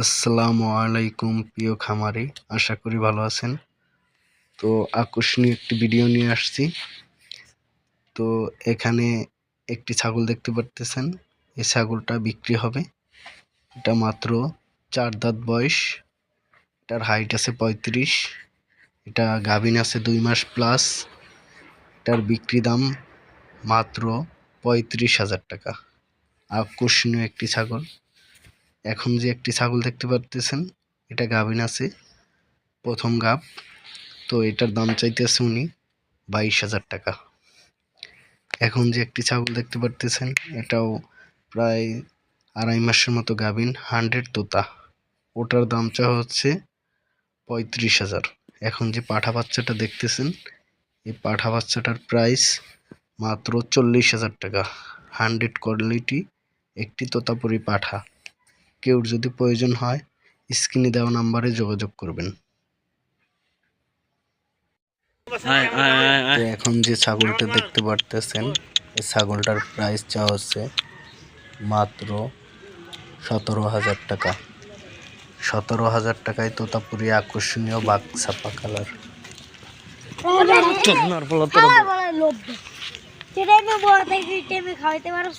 আসসালামু আলাইকুম, প্রিয় খামারি। আশা করি ভালো আছেন। তো আকর্ষণীয় একটি ভিডিও নিয়ে আসছি। তো এখানে একটি ছাগল দেখতে পারতেছেন। এই ছাগলটা বিক্রি হবে। এটা মাত্র চার দাঁত বয়স। এটার হাইট আছে পঁয়ত্রিশ। এটা গাভিন আছে দুই মাস প্লাস এটার বিক্রি দাম মাত্র পঁয়ত্রিশ হাজার টাকা। আকর্ষণীয় একটি ছাগল। এখন যে একটি ছাগল দেখতে পারতেছেন, এটা গাভিন আছে, প্রথম গাব তো এটার দাম চাইতেছে উনি বাইশ হাজার টাকা। এখন যে একটি ছাগল দেখতে পারতেছেন, এটাও প্রায় আড়াই মাসের মতো গাভিন, হান্ড্রেড তোতা। ওটার দাম চাওয়া হচ্ছে পঁয়ত্রিশ হাজার। এখন যে পাঠা বাচ্চাটা দেখতেছেন, এই পাঠা বাচ্চাটার প্রাইস মাত্র চল্লিশ হাজার টাকা। হান্ড্রেড কোয়ালিটি একটি তোতাপুরি পাঠা। কেউ যদি প্রয়োজন হয় স্ক্রিনে দেওয়া নাম্বারে যোগাযোগ করবেন। তো এখন যে ছাগলটা দেখতে পারতেছেন এই ছাগলটার প্রাইস চা হচ্ছে মাত্র সতেরো হাজার টাকা। সতেরো হাজার টাকায় তোতাপুরি আকর্ষণীয় বাঘ ছাপা কালার। সেটাই বড় থেকে খাওয়াইতে পারস